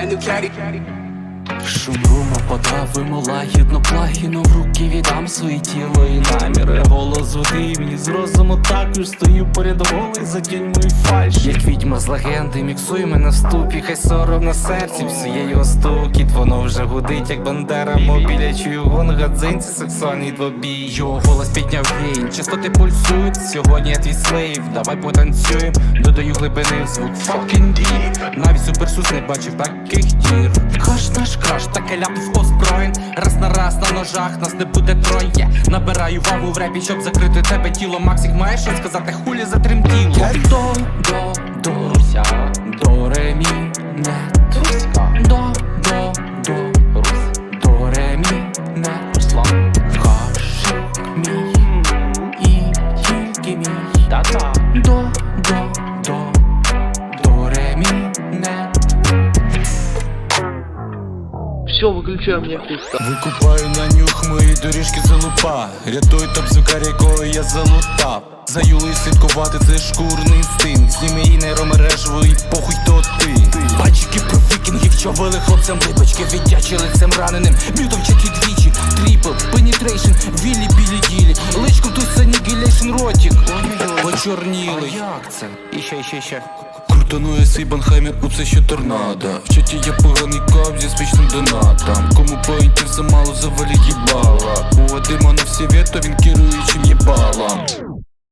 brand new caddy. Шумрума подавимо лагідно плагіно в руки віддам свої тіло і наміри. Голос звуди мені з розуму також стою поряд голий за мої фальш Як відьма з легенди, міксуй мене в ступі, хай сором на серці псує його стукіт, воно вже гудить, як бандера мобіля. Чую гон гадзинці, сексуальний двобій. Його голос підняв гейн, частоти пульсують, сьогодні я твій слейв, давай потанцюєм, додаю глибини в звук. Fucking deep. Навіть суперсус не бачив таких дір. Каш наш краш, таке ляпив озброєн Раз на раз на ножах нас не буде троє. Набираю вагу в репі, щоб закрити тебе тіло. Максик маєш що сказати, хулі затремтіло До, до, до, Руся, до, ре, мі, не До, до, до, Рус, до, ре, мі, не Руслан, кашик мій. І тільки мій. Та-та. До, Все, виключаю, мені пусто. Викупаю на нюх мої доріжки залупа Рятуй топ звукар, якого я залутав. За Юлею слідкувати це шкурний інстинкт. Зніми її нейромережу, і похуй то ти. Бачки про вікінгів, що вели хлопцям вибачки Віддячили цим раненим. Б'ютом чеки двічі тріпл, пенітрейшн, вілі білі ділі Почорніли. Як це? Іще, іще, іще. Крутанує свій банхаймер, у це ще торнадо. В чаті я поганий кап зі смішним донатом. Кому поїтів замало завалі їбала. У Вадима на всі вето він керуючим їбалом